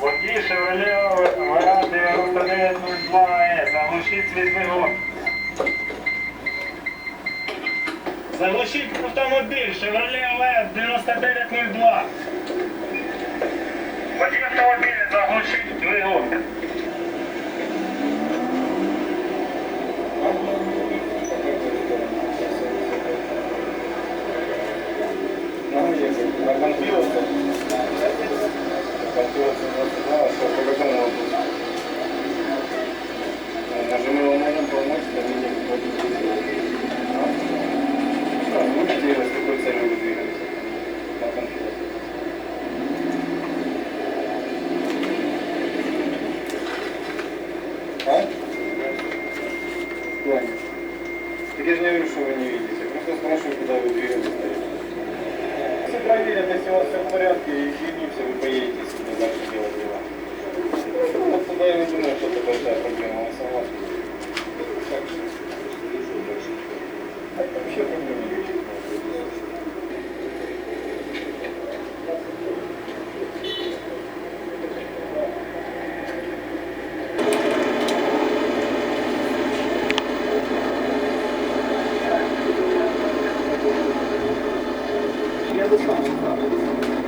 Водій Шевроле ВА 9902С. Заглушіть свій двигун. Заглушіть автомобіль Шевроле ОВ 9902. По какому вопросу? Нажимы его можем помочь, да не А, будете с какой целью вы двигаетесь? На Панфиловце. А? Так я же не говорю, что вы не видите. Просто спрашиваю, куда вы двигаетесь. Если проверят, если у вас все в порядке, и извинимся, вы поедете себе дальше делать дела. Ну, вот тогда я не это большая проблема, я согласен. Так что, Так вообще проблем никаких. Дверь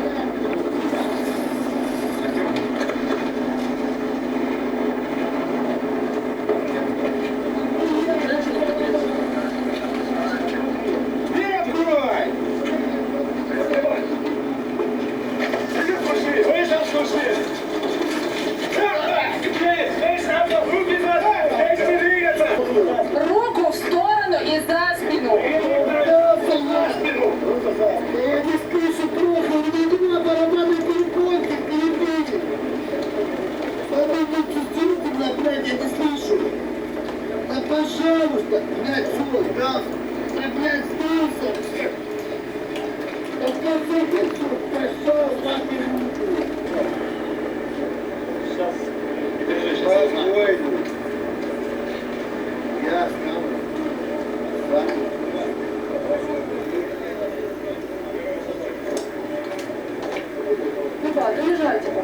отнять свой газ и проснулся всех. Покажите, что пошел за минуту. Сейчас. Держи, сейчас Спокойно. Я с вами. Ну да, доезжайте пока.